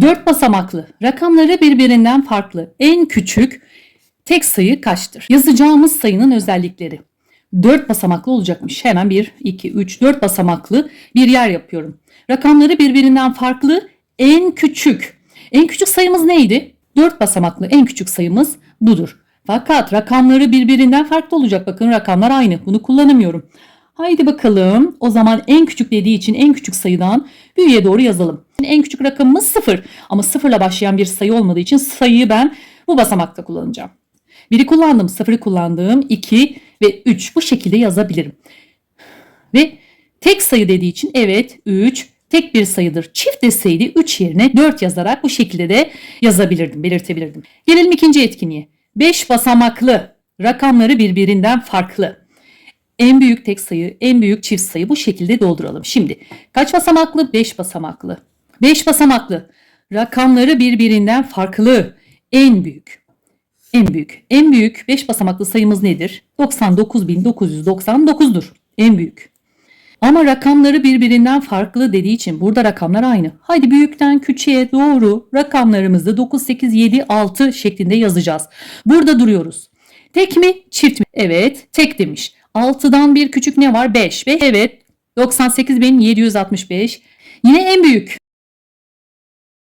4 basamaklı rakamları birbirinden farklı en küçük tek sayı kaçtır? Yazacağımız sayının özellikleri. 4 basamaklı olacakmış. Hemen 1, 2, 3, 4 basamaklı bir yer yapıyorum. Rakamları birbirinden farklı en küçük. En küçük sayımız neydi? 4 basamaklı en küçük sayımız budur. Fakat rakamları birbirinden farklı olacak. Bakın rakamlar aynı. Bunu kullanamıyorum. Haydi bakalım. O zaman en küçük dediği için en küçük sayıdan büyüğe doğru yazalım. En küçük rakamımız 0. Ama sıfırla başlayan bir sayı olmadığı için sayıyı ben bu basamakta kullanacağım. Biri kullandım, sıfırı kullandım, 2 ve 3 bu şekilde yazabilirim. Ve tek sayı dediği için evet 3 tek bir sayıdır. Çift deseydi 3 yerine 4 yazarak bu şekilde de yazabilirdim, belirtebilirdim. Gelelim ikinci etkinliğe. 5 basamaklı rakamları birbirinden farklı. En büyük tek sayı, en büyük çift sayı bu şekilde dolduralım. Şimdi kaç basamaklı? 5 basamaklı. 5 basamaklı. Rakamları birbirinden farklı. En büyük. En büyük. En büyük 5 basamaklı sayımız nedir? 99.999'dur. En büyük. Ama rakamları birbirinden farklı dediği için burada rakamlar aynı. Haydi büyükten küçüğe doğru rakamlarımızı 9, 8, 7, 6 şeklinde yazacağız. Burada duruyoruz. Tek mi çift mi? Evet tek demiş. 6'dan bir küçük ne var? 5. Ve evet 98.765. Yine en büyük.